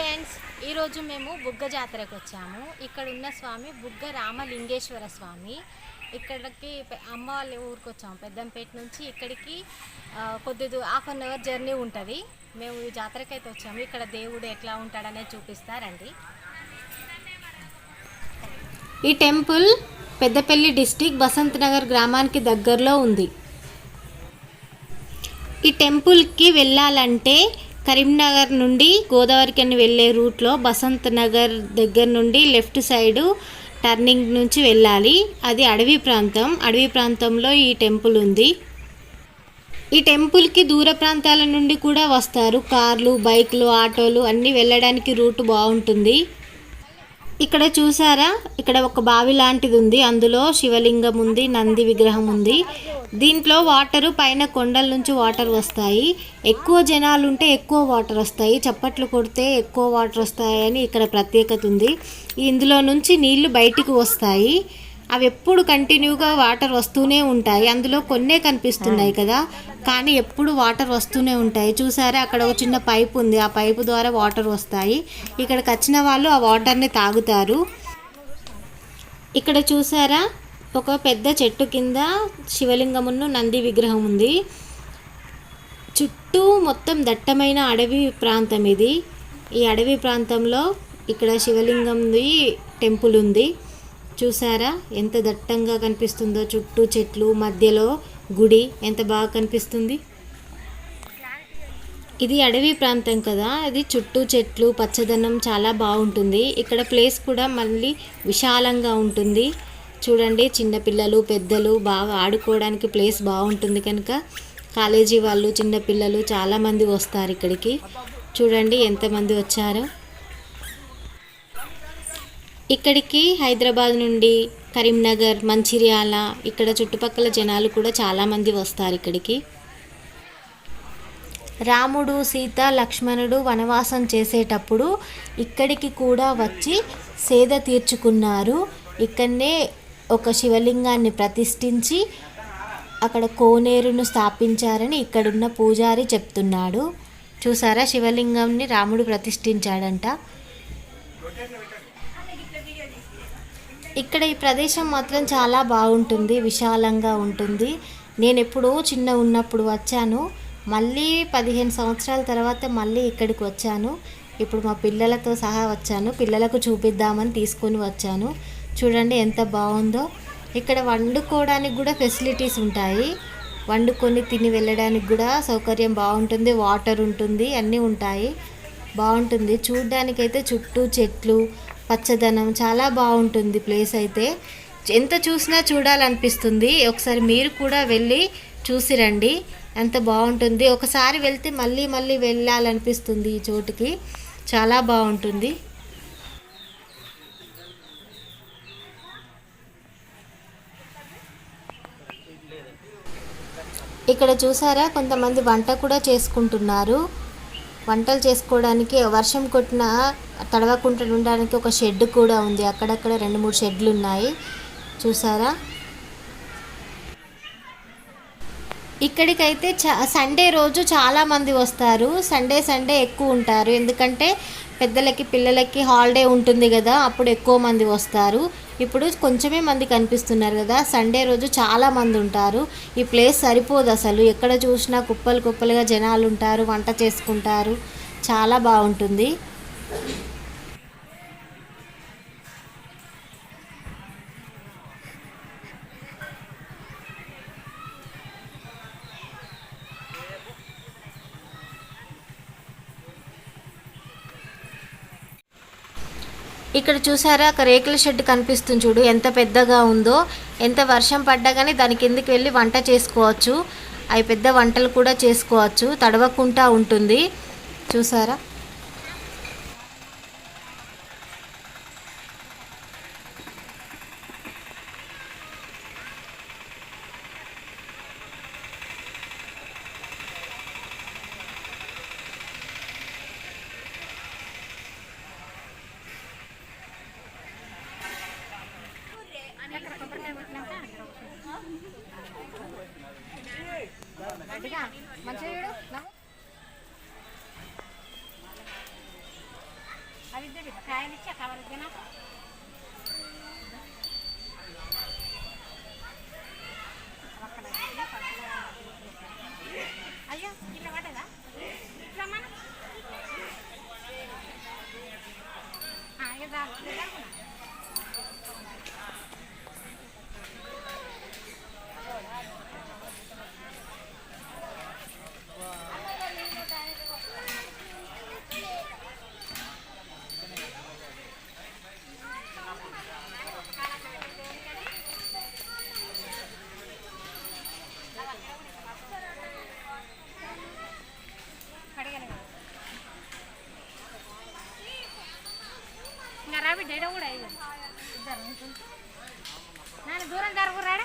Friends ఈరోజు మేము బుగ్గ జాతరకు వచ్చాము. ఇక్కడ ఉన్న స్వామి బుగ్గ రామలింగేశ్వర స్వామి. ఇక్కడికి అమ్మ వాళ్ళ ఊరికి వచ్చాము పెద్దంపేట నుంచి. ఇక్కడికి కొద్ది హాఫ్ అన్ అవర్ జర్నీ ఉంటుంది. మేము ఈ జాతరకి అయితే వచ్చాము. ఇక్కడ దేవుడు ఎట్లా ఉంటాడనేది చూపిస్తారండి. ఈ టెంపుల్ పెద్దపల్లి డిస్టిక్ బసంత్ నగర్ గ్రామానికి దగ్గరలో ఉంది. ఈ టెంపుల్కి వెళ్ళాలంటే కరీంనగర్ నుండి గోదావరికి వెళ్ళే రూట్లో బసంత్ నగర్ దగ్గర నుండి లెఫ్ట్ సైడు టర్నింగ్ నుంచి వెళ్ళాలి. అది అడవి ప్రాంతం. అడవి ప్రాంతంలో ఈ టెంపుల్ ఉంది. ఈ టెంపుల్కి దూర ప్రాంతాల నుండి కూడా వస్తారు. కార్లు బైక్లు ఆటోలు అన్నీ వెళ్ళడానికి రూట్ బాగుంటుంది. ఇక్కడ చూసారా? ఇక్కడ ఒక బావి లాంటిది ఉంది. అందులో శివలింగం ఉంది నంది విగ్రహం ఉంది. దీంట్లో వాటర్ పైన కొండల నుంచి వాటర్ వస్తాయి. ఎక్కువ జనాలు ఉంటే ఎక్కువ వాటర్ వస్తాయి. చప్పట్లు కొడితే ఎక్కువ వాటర్ వస్తాయని ఇక్కడ ప్రత్యేకత ఉంది. ఇందులో నుంచి నీళ్ళు బయటికి వస్తాయి. అవి ఎప్పుడు కంటిన్యూగా వాటర్ వస్తూనే ఉంటాయి. అందులో కొన్నే కనిపిస్తున్నాయి కదా. కానీ ఎప్పుడు వాటర్ వస్తూనే ఉంటాయి. చూసారా? అక్కడ ఒక చిన్న పైప్ ఉంది. ఆ పైపు ద్వారా వాటర్ వస్తాయి. ఇక్కడికి వచ్చిన వాళ్ళు ఆ వాటర్ని తాగుతారు. ఇక్కడ చూసారా? ఒక పెద్ద చెట్టు కింద శివలింగమును నంది విగ్రహం ఉంది. చుట్టూ మొత్తం దట్టమైన అడవి ప్రాంతం ఇది. ఈ అడవి ప్రాంతంలో ఇక్కడ శివలింగంది టెంపుల్ ఉంది. చూసారా? ఎంత దట్టంగా కనిపిస్తుందో చుట్టూ చెట్లు మధ్యలో గుడి. ఎంత బాగా కనిపిస్తుంది. ఇది అడవి ప్రాంతం కదా. ఇది చుట్టూ చెట్లు పచ్చదనం చాలా బాగుంటుంది. ఇక్కడ ప్లేస్ కూడా మళ్ళీ విశాలంగా ఉంటుంది. చూడండి చిన్నపిల్లలు పెద్దలు బాగా ఆడుకోవడానికి ప్లేస్ బాగుంటుంది కనుక కాలేజీ వాళ్ళు చిన్నపిల్లలు చాలామంది వస్తారు ఇక్కడికి. చూడండి ఎంతమంది వచ్చారో. ఇక్కడికి హైదరాబాద్ నుండి కరీంనగర్ మంచిర్యాల ఇక్కడ చుట్టుపక్కల జనాలు కూడా చాలామంది వస్తారు ఇక్కడికి. రాముడు సీత లక్ష్మణుడు వనవాసం చేసేటప్పుడు ఇక్కడికి కూడా వచ్చి సేద తీర్చుకున్నారు. ఇక్కడనే ఒక శివలింగాన్ని ప్రతిష్ఠించి అక్కడ కోనేరును స్థాపించారని ఇక్కడున్న పూజారి చెప్తున్నాడు. చూసారా? శివలింగంని రాముడు ప్రతిష్ఠించాడంట. ఇక్కడ ఈ ప్రదేశం మాత్రం చాలా బాగుంటుంది విశాలంగా ఉంటుంది. నేను ఎప్పుడో చిన్న ఉన్నప్పుడు వచ్చాను. మళ్ళీ పదిహేను సంవత్సరాల తర్వాత మళ్ళీ ఇక్కడికి వచ్చాను. ఇప్పుడు మా పిల్లలతో సహా వచ్చాను. పిల్లలకు చూపిద్దామని తీసుకొని వచ్చాను. చూడండి ఎంత బాగుందో. ఇక్కడ వండుకోవడానికి కూడా ఫెసిలిటీస్ ఉంటాయి. వండుకొని తిని వెళ్ళడానికి కూడా సౌకర్యం బాగుంటుంది. వాటర్ ఉంటుంది అన్నీ ఉంటాయి. బాగుంటుంది. చూడ్డానికైతే చుట్టూ చెట్లు పచ్చదనం చాలా బాగుంటుంది ప్లేస్ అయితే. ఎంత చూసినా చూడాలనిపిస్తుంది. ఒకసారి మీరు కూడా వెళ్ళి చూసి రండి. ఎంత బాగుంటుంది. ఒకసారి వెళ్తే మళ్ళీ మళ్ళీ వెళ్ళాలనిపిస్తుంది ఈ చోటుకి. చాలా బాగుంటుంది. ఇక్కడ చూసారా? కొంతమంది వంట కూడా చేసుకుంటున్నారు. వంటలు చేసుకోవడానికి వర్షం కొట్టిన తడవకుండా ఉండడానికి ఒక షెడ్ కూడా ఉంది. అక్కడక్కడ రెండు మూడు షెడ్లు ఉన్నాయి చూసారా? ఇక్కడికైతే చా సండే రోజు చాలామంది వస్తారు. సండే సండే ఎక్కువ ఉంటారు. ఎందుకంటే పెద్దలకి పిల్లలకి హాలిడే ఉంటుంది కదా అప్పుడు ఎక్కువ మంది వస్తారు. ఇప్పుడు కొంచెమే మంది కనిపిస్తున్నారు కదా. సండే రోజు చాలా మంది ఉంటారు. ఈ ప్లేస్ సరిపోదు అసలు. ఎక్కడ చూసినా కుప్పలు కుప్పలుగా జనాలు ఉంటారు వంట చేసుకుంటారు. చాలా బాగుంటుంది. ఇక్కడ చూసారా? ఒక రేకుల షెడ్ కనిపిస్తుంది చూడు. ఎంత పెద్దగా ఉందో ఎంత వర్షం పడ్డా కానీ దాని కిందకి వెళ్ళి వంట చేసుకోవచ్చు. అవి పెద్ద వంటలు కూడా చేసుకోవచ్చు. తడవకుండా ఉంటుంది. చూసారా? మంచిగా చూడు అవి కాయలు ఇచ్చా కవర్ ఇద్దా ఇంకా రాబి కూడా అయ్యి ఇద్దరు నేను దూరం జరుగురాడా